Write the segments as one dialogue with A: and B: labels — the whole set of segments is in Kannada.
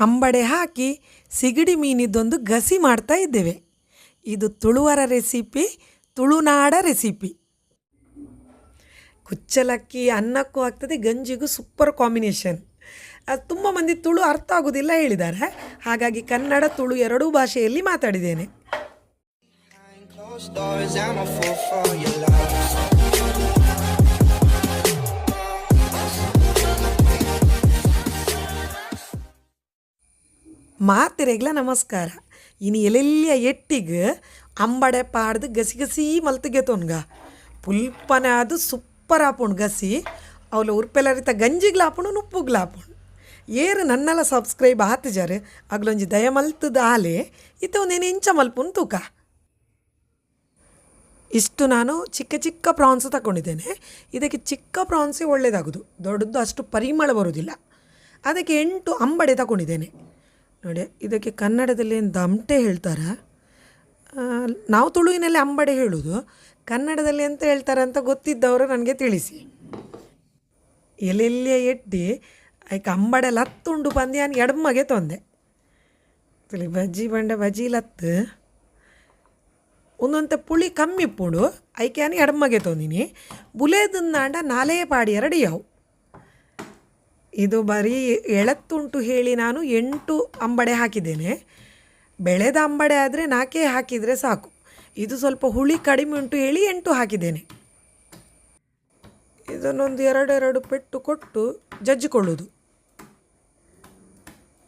A: ಅಂಬಡೆ ಹಾಕಿ ಸಿಗಡಿ ಮೀನಿದ್ದೊಂದು ಗಸಿ ಮಾಡ್ತಾ ಇದ್ದೇವೆ. ಇದು ತುಳುವರ ರೆಸಿಪಿ, ತುಳುನಾಡ ರೆಸಿಪಿ. ಕುಚ್ಚಲಕ್ಕಿ ಅನ್ನಕ್ಕೂ ಆಗ್ತದೆ, ಗಂಜಿಗೂ ಸೂಪರ್ ಕಾಂಬಿನೇಷನ್. ಅದು ತುಂಬ ಮಂದಿ ತುಳು ಅರ್ಥ ಆಗೋದಿಲ್ಲ ಹೇಳಿದ್ದಾರೆ ಹಾಗಾಗಿ ಕನ್ನಡ ತುಳು ಎರಡೂ ಭಾಷೆಯಲ್ಲಿ ಮಾತಾಡಿದ್ದೇನೆ. ಮಾತಿರೆಗ್ಲ ನಮಸ್ಕಾರ. ಇನ್ನು ಎಲ್ಲೆಲ್ಲಿಯ ಎಟ್ಟಿಗೆ ಅಂಬಡೆ ಪಾಡ್ದು ಗಸಿ ಗಸಿ ಮಲ್ತಿಗೆ ತೊನ್ಗ ಪುಲ್ಪನ ಅದು ಸೂಪರ್ ಆಪುಂಡು ಗಸಿ ಅವಳು ಉರ್ಪೆಲರಿತ ಗಂಜಿಗ್ಲ ಆಪುಂಡು ನುಪ್ಪುಗ್ಲ ಆಪುಂಡು ಏರು ನನ್ನೆಲ್ಲ ಸಬ್ಸ್ಕ್ರೈಬ್ ಆತಿಜಾರು ಅಗ್ಲೊಂಜಿ ದಯ ಮಲ್ತದ ಆಲೆ ಇತ್ತ ಒಂದೇನು ಇಂಚ ಮಲ್ಪುನ್ ತೂಕ. ಇಷ್ಟು ನಾನು ಚಿಕ್ಕ ಚಿಕ್ಕ ಪ್ರಾನ್ಸ್ ತಗೊಂಡಿದ್ದೇನೆ ಇದಕ್ಕೆ ಚಿಕ್ಕ ಪ್ರಾನ್ಸೇ ಒಳ್ಳೆಯದಾಗೋದು ದೊಡ್ಡದು ಅಷ್ಟು ಪರಿಮಳ ಬರೋದಿಲ್ಲ. ಅದಕ್ಕೆ ಎಂಟು ಅಂಬಡೆ ತಗೊಂಡಿದ್ದೇನೆ ನೋಡಿ, ಇದಕ್ಕೆ ಕನ್ನಡದಲ್ಲಿ ಏನು ದಮಟೆ ಹೇಳ್ತಾರೆ? ನಾವು ತುಳುವಿನಲ್ಲಿ ಅಂಬಡೆ ಹೇಳೋದು, ಕನ್ನಡದಲ್ಲಿ ಎಂತ ಹೇಳ್ತಾರೆ ಅಂತ ಗೊತ್ತಿದ್ದವರು ನನಗೆ ತಿಳಿಸಿ. ಎಲ್ಲೆಲ್ಲಿಯ ಎಟ್ಟಿ ಆಯ್ಕೆ ಅಂಬಡೆ ಲತ್ತುಂಡು ಬಂದು ನಾನು ಎಡಮಗೆ ತೊಂದೆ. ತಿಳಿ ಬಜ್ಜಿ ಬಂಡೆ ಬಜ್ಜಿ ಲತ್ತು. ಒಂದೊಂದ ಪುಳಿ ಕಮ್ಮಿ ಪುಡು ಐಕ್ಯಾನಿ ಎಡಮಗೆ ತೊಂದಿನಿ. ಬುಲೇದನ್ನಾಂಡ ನಾಲೇ ಪಾಡಿ ಎರಡು ಯಾವು. ಇದು ಬರೀ ಎಳತ್ತುಂಟು ಹೇಳಿ ನಾನು ಎಂಟು ಅಂಬಡೆ ಹಾಕಿದ್ದೇನೆ. ಬೆಳೆದ ಅಂಬಡೆ ಆದರೆ ನಾಲ್ಕೇ ಹಾಕಿದರೆ ಸಾಕು. ಇದು ಸ್ವಲ್ಪ ಹುಳಿ ಕಡಿಮೆ ಉಂಟು ಹೇಳಿ ಎಂಟು ಹಾಕಿದ್ದೇನೆ. ಇದನ್ನೊಂದು ಎರಡೆರಡು ಪೆಟ್ಟು ಕೊಟ್ಟು ಜಜ್ಜಿಕೊಳ್ಳೋದು.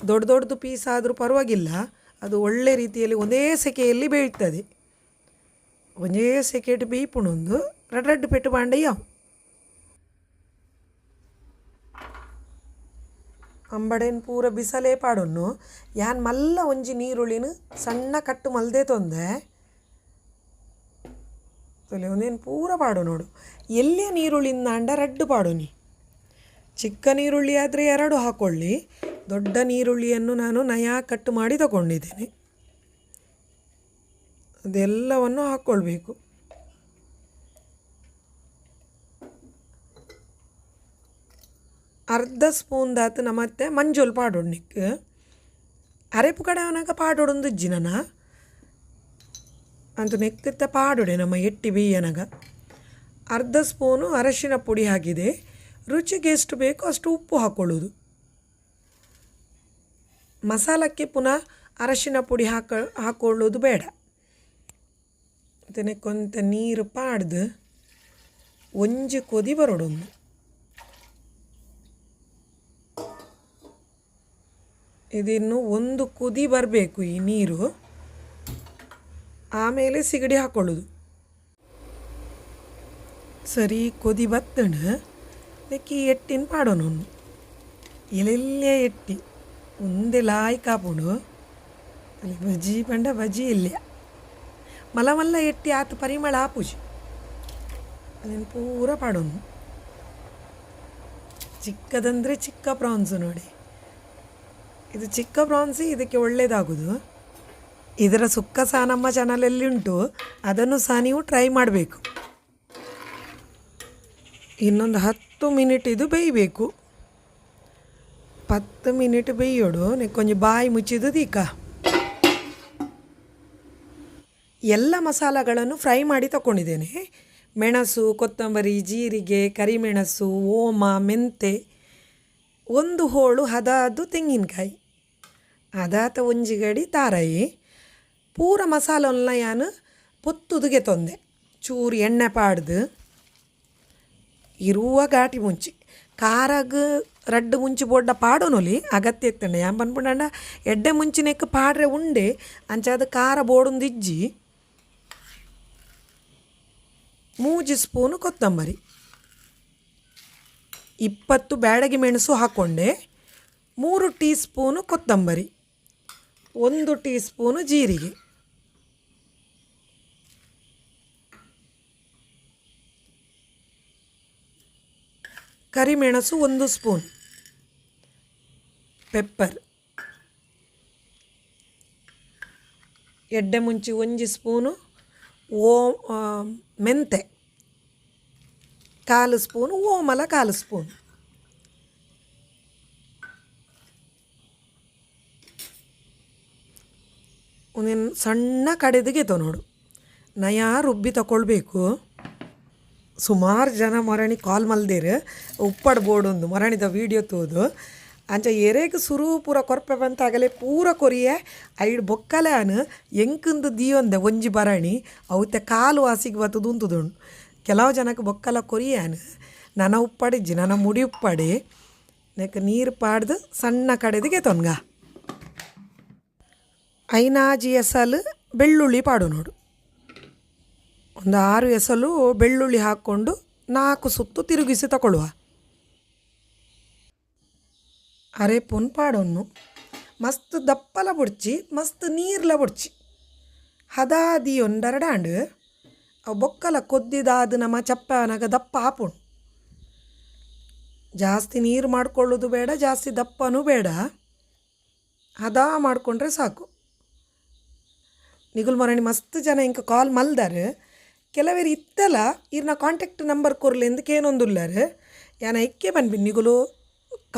A: ದೊಡ್ಡ ದೊಡ್ಡದು ಪೀಸ್ ಆದರೂ ಪರವಾಗಿಲ್ಲ. ಅದು ಒಳ್ಳೆ ರೀತಿಯಲ್ಲಿ ಒಂದೇ ಸೆಕೆಯಲ್ಲಿ ಬೇಯ್ತದೆ. ಒಂದೇ ಸೆಕೆಟ್ ಬೀಪುಣೊಂದು ರಡ್ ರೆಡ್ ಪೆಟ್ಟು ಬಾಂಡೆ ಅಂಬಡೆನ್ ಪೂರ ಬಿಸಲೇ ಪಾಡೊನ್ನು. ಯಾನ್ ಮಲ್ಲ ಒಂಜಿ ನೀರುಳ್ಳಿನ ಸಣ್ಣ ಕಟ್ಟು ಮಲ್ದೆ ತೊಂದೆ. ತೊಲೆ ಒಂದೇನು ಪೂರ ಪಾಡು ನೋಡು. ಎಲ್ಲಿಯ ನೀರುಳ್ಳಿಂದ ಅಂಡ ರಡ್ಡು ಪಾಡು ನೀ ಚಿಕ್ಕ ನೀರುಳ್ಳಿ ಆದರೆ ಎರಡು ಹಾಕೊಳ್ಳಿ. ದೊಡ್ಡ ನೀರುಳ್ಳಿಯನ್ನು ನಾನು ನಯಾ ಕಟ್ಟು ಮಾಡಿ ತಗೊಂಡಿದ್ದೇನೆ. ಅದೆಲ್ಲವನ್ನು ಹಾಕ್ಕೊಳ್ಬೇಕು ಅರ್ಧ ಸ್ಪೂನ್ ದಾತು ನಮ್ಮತ್ತೆ ಮಂಜೋಲ್ ಪಾಡೋಡು ನಿಕ್ಕು ಅರೆಪು ಕಡೆ ಅವನಾಗ ಪಾಡೋಡೊಂದು ಇಜ್ಜಿ ನನ್ನ ಅಂತ ನೆಕ್ಕಿತ್ತ ಪಾಡೋಡೆ ನಮ್ಮ ಎಟ್ಟಿ ಬೀಯನಾಗ ಅರ್ಧ ಸ್ಪೂನು ಅರಶಿನ ಪುಡಿ ಹಾಕಿದೆ. ರುಚಿಗೆ ಎಷ್ಟು ಬೇಕೋ ಅಷ್ಟು ಉಪ್ಪು ಹಾಕ್ಕೊಳ್ಳೋದು ಮಸಾಲಕ್ಕೆ ಪುನಃ ಅರಶಿನ ಪುಡಿ ಹಾಕ ಹಾಕೊಳ್ಳೋದು ಬೇಡ. ಮತ್ತೆ ಕೊಂತ ನೀರು ಪಾಡ್ದು ಒಂಜಿ ಕೊದಿ ಬರೋಡೊಂದು. ಇದಿನ್ನು ಒಂದು ಕುದಿ ಬರಬೇಕು ಈ ನೀರು. ಆಮೇಲೆ ಸಿಗಡಿ ಹಾಕೊಳ್ಳೋದು. ಸರಿ, ಕುದಿ ಬತ್ತಣ. ಅದಕ್ಕೆ ಎಟ್ಟಿನ ಪಾಡೋಣ ಇಲ್ಲೆಲ್ಲೇ ಎಟ್ಟಿ. ಒಂದೇ ಲಾಯ್ ಕಾಪುಡು ಅಲ್ಲಿ ಬಜ್ಜಿ ಬಂಡ ಬಜ್ಜಿ ಇಲ್ಲ. ಮಲ್ಲ ಎಟ್ಟಿ ಆತ ಪರಿಮಳ ಆಪುಜಿ. ಅದನ್ನು ಪೂರ ಪಾಡೋನು ಚಿಕ್ಕದಂದರೆ ಚಿಕ್ಕ ಪ್ರಾನ್ಸು ನೋಡಿ. ಇದು ಚಿಕ್ಕ ಪ್ರಾನ್ಸಿ ಇದಕ್ಕೆ ಒಳ್ಳೆಯದಾಗೋದು ಇದರ ಸುಕ್ಕ ಸಹ ನಮ್ಮ ಚಾನಲಲ್ಲಿ ಉಂಟು. ಅದನ್ನು ಸಹ ನೀವು ಟ್ರೈ ಮಾಡಬೇಕು. ಇನ್ನೊಂದು ಹತ್ತು ಮಿನಿಟ್ ಇದು ಬೇಯಬೇಕು. ಪತ್ತು ಮಿನಿಟ್ ಬೇಯೋಡು. ಕೊಂಚ ಬಾಯಿ ಮುಚ್ಚಿದು ದೀಕ. ಎಲ್ಲ ಮಸಾಲಗಳನ್ನು ಫ್ರೈ ಮಾಡಿ ತಗೊಂಡಿದ್ದೇನೆ ಮೆಣಸು, ಕೊತ್ತಂಬರಿ, ಜೀರಿಗೆ, ಕರಿಮೆಣಸು, ಓಮ, ಮೆಂತೆ, ಒಂದು ಹೋಳು ಹದಾದು ತೆಂಗಿನಕಾಯಿ. ಅದಾತ ಒಂಜಿಗಡಿ ತಾರಾಯಿ ಪೂರ ಮಸಾಲನ್ನ ಯಾನು ಪೊತ್ತುದುಗೆ ತೊಂದೆ ಚೂರು ಎಣ್ಣೆ ಪಾಡ್ದು ಇರುವ ಘಾಟಿ ಮುಂಚಿ ಕಾರಾಗ ರಡ್ಡು ಮುಂಚಿ ಬೊಡ್ಡ ಪಾಡೋನೊಲಿ ಅಗತ್ಯ ಇತ್ತಂಡೆ ಯಾನ್ ಪನ್ಪುಂಡ ಎಡ್ಡೆ ಮುಂಚಿನೆಕ್ ಪಾಡ್ರೆ ಉಂಡೆ ಅಂಚಾದ ಖಾರ ಬೋಡೊಂದು ಇಜ್ಜಿ ಮೂಜಿ ಸ್ಪೂನು ಕೊತ್ತಂಬರಿ ಇಪ್ಪತ್ತು ಬ್ಯಾಡಗಿ ಮೆಣಸು ಹಾಕ್ಕೊಂಡೆ ಮೂರು ಟೀ ಸ್ಪೂನು ಕೊತ್ತಂಬರಿ ಒಂದು ಟೀ ಸ್ಪೂನು ಜೀರಿಗೆ. ಕರಿಮೆಣಸು ಒಂದು ಸ್ಪೂನ್. ಪೆಪ್ಪರ್. ಎಡ್ಡೆ ಮುಂಚಿ ಒಂಜಿ ಸ್ಪೂನು. ಓ ಆ, ಮೆಂತೆ. ಕಾಲು ಸ್ಪೂನು ಓಮಲ ಕಾಲು ಸ್ಪೂನ್. ಒಂದೇನು ಸಣ್ಣ ಕಡೆದು ಗೆತೋ ನೋಡು. ನಯ ರುಬ್ಬಿ ತಗೊಳ್ಬೇಕು ಸುಮಾರು ಜನ ಮರಣಿ ಕಾಲ್ ಮಲ್ದೇರು, ಉಪ್ಪಡ್ ಬೋರ್ಡ್ ಒಂದು ಮರಣಿದ ವೀಡಿಯೋ ತೋದು. ಅಂಚ ಎರೆಗ್ ಸುರು ಪೂರ ಕೊರ್ಪೆ ಬಂತಾಗಲೇ ಪೂರ ಕೊರಿಯೆ, ಐಡ್ ಬೊಕ್ಕಲೆ ಅನು ಎಂಕಂದು ದಿಯೊಂದೆ ಒಂಜಿ ಬರಣಿ ಅವತ್ತೆ ಕಾಲು ವಾಸಿಗೆ ಬತ್ತದು ಉಂತುದುಂಡು ಕೆಲವು ಜನಕ್ಕೆ ಬೊಕ್ಕಲ ಕೊರಿಯಾನು ನನ್ನ ಉಪ್ಪಡಿಜ್ಜಿ ನನ್ನ ಮುಡಿ ಉಪ್ಪಡಿ, ನೆಕ್ ನೀರು ಪಾಡ್ದು ಸಣ್ಣ ಕಡೆದಿಗೆ ತೊನ್ಗ ಐನಾಜಿ ಎಸಲು ಬೆಳ್ಳುಳ್ಳಿ ಪಾಡು ನೋಡು. ಒಂದು ಆರು ಎಸಲು ಬೆಳ್ಳುಳ್ಳಿ ಹಾಕ್ಕೊಂಡು ನಾಲ್ಕು ಸುತ್ತು ತಿರುಗಿಸಿ ತಗೊಳ್ಳುವ. ಅರೆ ಪುನ್ ಪಾಡೊನ್ನು. ಮಸ್ತ್ ದಪ್ಪಲ ಬುಡ್ಚಿ, ಮಸ್ತ್ ನೀರ್ಲ ಬುಡ್ಚಿ. ಹದಾದಿ ಒಂದರಡಾಂಡ್ ಅವು ಬೊಕ್ಕಲ ಕೊದ್ದಿದಾದ ನಮ್ಮ ಚಪ್ಪನಾಗ ದಪ್ಪ ಹಾಪುಣ್. ಜಾಸ್ತಿ ನೀರು ಮಾಡ್ಕೊಳ್ಳೋದು ಬೇಡ, ಜಾಸ್ತಿ ದಪ್ಪನೂ ಬೇಡ. ಹದ ಮಾಡಿಕೊಂಡ್ರೆ ಸಾಕು. ನಿಗುಲ್ ಮರಣಿ ಮಸ್ತ್ ಜನ ಇಂಕ ಕಾಲ್ ಮಲ್ದಾರೆ. ಕೆಲವೇರು ಇತ್ತಲ್ಲ, ಇರ್ನ ಕಾಂಟ್ಯಾಕ್ಟ್ ನಂಬರ್ ಕೊರ್ಲೆಂದು ಕೇನೊಂದುಲ್ಲಾರು ಯಾನ ಇಕ್ಕೆ ಬಂದ್ಬಿನ್ ನಿಗುಲು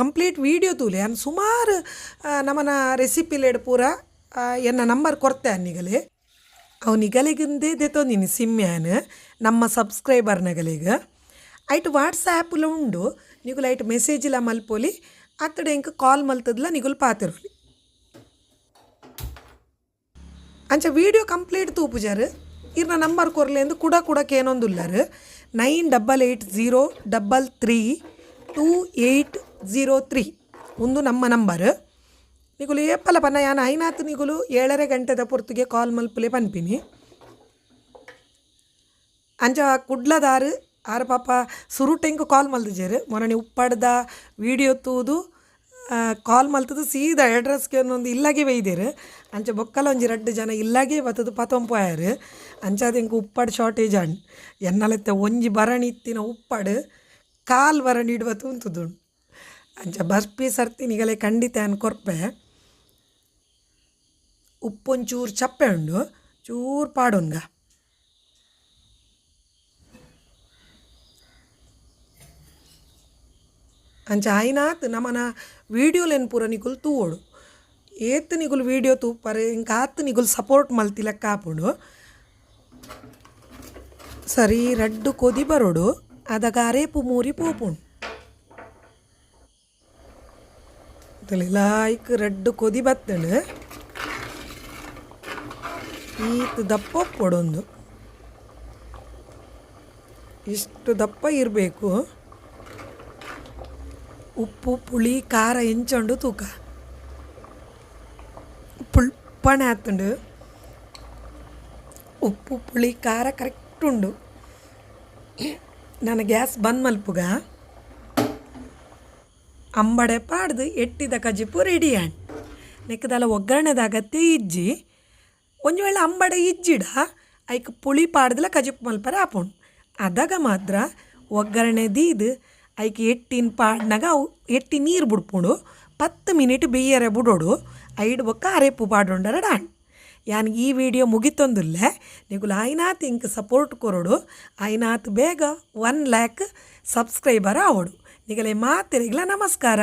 A: ಕಂಪ್ಲೀಟ್ ವೀಡಿಯೋ ತೂಲೆ. ಯಾನ್ ಸುಮಾರು ನಮ್ಮನ ರೆಸಿಪಿಲೇಡ್ ಪೂರ ಎನ್ನ ನಂಬರ್ ಕೊರ್ತೆ ಅನ್ನಿಗಲೆ ಅವು ನಿಗಲಿಗಿಂದೇ ಸಿಮ್ ಸಿಮ್ಯಾನ್ ನಮ್ಮ ಸಬ್ಸ್ಕ್ರೈಬರ್ನಗಲಿಗೆ ಐಟ್ ವಾಟ್ಸಾಪ್ಲ ಉಂಡು. ನಿಗುಲು ಐಟ್ ಲ ಮಲ್ಪೊಲಿ. ಅತ್ತಡೆ ಇಂಕ ಕಾಲ್ ಮಲ್ತದ್ಲ ನಿಗುಲು ಪಾತಿರೋಲಿ. ಅಂಚ ವೀಡಿಯೋ ಕಂಪ್ಲೀಟ್ ತೂಪುಜಾರು ಇರ್ನ ನಂಬರ್ ಕೊರ್ಲೆ ಎಂದು ಕುಡ ಕುಡಕ್ಕೆ ಏನೊಂದುಲ್ಲರು nine double eight zero double three two eight zero three ಒಂದು ನಮ್ಮ ನಂಬರ್ ನಿಗುಲು ಏಪಲ ಪನ್ನ ಯಾನ ಐನಾತ್ ನಿಗುಲು ಏಳರೆ ಗಂಟೆದ ಪೊರ್ತಿಗೆ ಕಾಲ್ ಮಲ್ಪಲೆ ಪನ್ಪಿನಿ. ಅಂಚ ಕುಡ್ಲದಾರು, ಆರ ಪಾಪ ಸುರುಟೆಂಕು ಕಾಲ್ ಮಲ್ದಿಜೇರು ಮೊನ್ನೆ ಉಪ್ಪಡ್ದ ವೀಡಿಯೋ ತೂದು ಕಾಲ್ ಮಲ್ತದ ಸೀದಾ ಅಡ್ರೆಸ್ಗೆ ಒಂದು ಇಲ್ಲಾಗೆ ಒಯ್ದೇರು. ಅಂಚ ಬೊಕ್ಕಲ ಒಂಜಿ ರಡ್ಡು ಜನ ಇಲ್ಲಾಗೆ ಬತ್ತದು ಪತೊಂಪಾಯರು ಅಂಚಾದ ಇಂಕ ಉಪ್ಪಡ್ ಶಾರ್ಟೇಜ್ ಅಂಡ್ ಎನ್ನಲತ್ತೆ ಒಂಜಿ ಬರಣಿ ಇತ್ತಿನ ಉಪ್ಪಡ್ ಕಾಲ್ ಬರಣಿ ಇಡುವ ತುಂತುದುಂಡು ಅಂಚ ಬರ್ಪಿ ಸರ್ತಿ ನಿಗಲೆ ಖಂಡಿತ ಅನ್ಕೊರ್ಪೆ ಉಪ್ಪೊಂಚೂರು ಚಪ್ಪೆ ಉಂಡು. ಚೂರು ಪಾಡೊನ್ಗ. ಅಂಚ ಆಯ್ನಾತ್ ನಮನ ವೀಡಿಯೋಲೆನ್ ಪೂರ ನಿಗುಲ್ ತೂವೋಡು. ಏತ್ ನಿಗುಲ್ ವೀಡಿಯೋ ತೂಪರೆ ಇಂಕ ಆತ್ ನಿಗುಲ್ ಸಪೋರ್ಟ್ ಮಲ್ತಿ ಲೆಕ್ಕ ಹಾಪುಂಡು ಸರಿ, ರಡ್ಡು ಕೊದಿ ಬರೋಡು. ಅದಾಗ ಅರೇಪು ಮೂರಿ ಪೋಪುಂಡು ಲಾಯ್ಕ್ ರಡ್ಡು ಕೊದಿ ಬತ್ತಳು ಈತ್ ದಪ್ಪ ಕೊಡೊಂದು ಇಷ್ಟು ದಪ್ಪ ಇರಬೇಕು. ಉಪ್ಪು, ಪುಳಿ, ಖಾರ ಹೆಂಚಂಡು ತೂಕ. ಪುಳ್ಪಣೆ ಆತುಂಡು ಉಪ್ಪು, ಪುಳಿ, ಖಾರ ಕರೆಕ್ಟ್ ಉಂಡು. ನನ್ನ ಗ್ಯಾಸ್ ಬಂದ್ ಮಲ್ಪುಗ. ಅಂಬಡೆ ಪಾಡ್ದು ಎಟ್ಟಿದ ಕಜಿಪು ರೆಡಿ ಆನ್ ನೆಕ್ಕದಲ್ಲ ಒಗ್ಗರಣೆದ ಅಗತ್ಯ ಇಜ್ಜಿ ಒಂದು ವೇಳೆ ಅಂಬಡೆ ಇಜ್ಜಿಡ, ಐಕ್ ಪುಳಿ ಪಾಡ್ದಲ ಕಜಿಪು ಮಲ್ಪರೆ ಆಪೋಣ ಅದಾಗ ಮಾತ್ರ ಒಗ್ಗರಣೆ ದೀದು ಐಕ್ ಎಟ್ಟಿನ ಪಾಡ್ನಾಗ ಅವು ಎಟ್ಟಿ ನೀರು ಬಿಡ್ಪುಂಡು, ಪತ್ತು ಮಿನಿಟ್ ಬೇಯರೆ ಬಿಡೋಡು, ಐಡ್ ಬೊಕ್ಕ ಅರೆಪ್ಪು ಪಾಡೊಂಡರ ಡಾಣ್. ಯಾನ್ ಈ ವಿಡಿಯೋ ಮುಗಿತೊಂದುಲ್ಲೆ, ನಿಗುಲು ಐನಾತ್ ಇಂಕ್ ಸಪೋರ್ಟ್ ಕೊರೋಡು, ಐನಾತ್ ಬೇಗ ಒನ್ ಲ್ಯಾಕ್ ಸಬ್ಸ್ಕ್ರೈಬರ್ ಆವೋಡು. ನಿಗಲೆ ಮಾತಿರಿಗಲ ನಮಸ್ಕಾರ.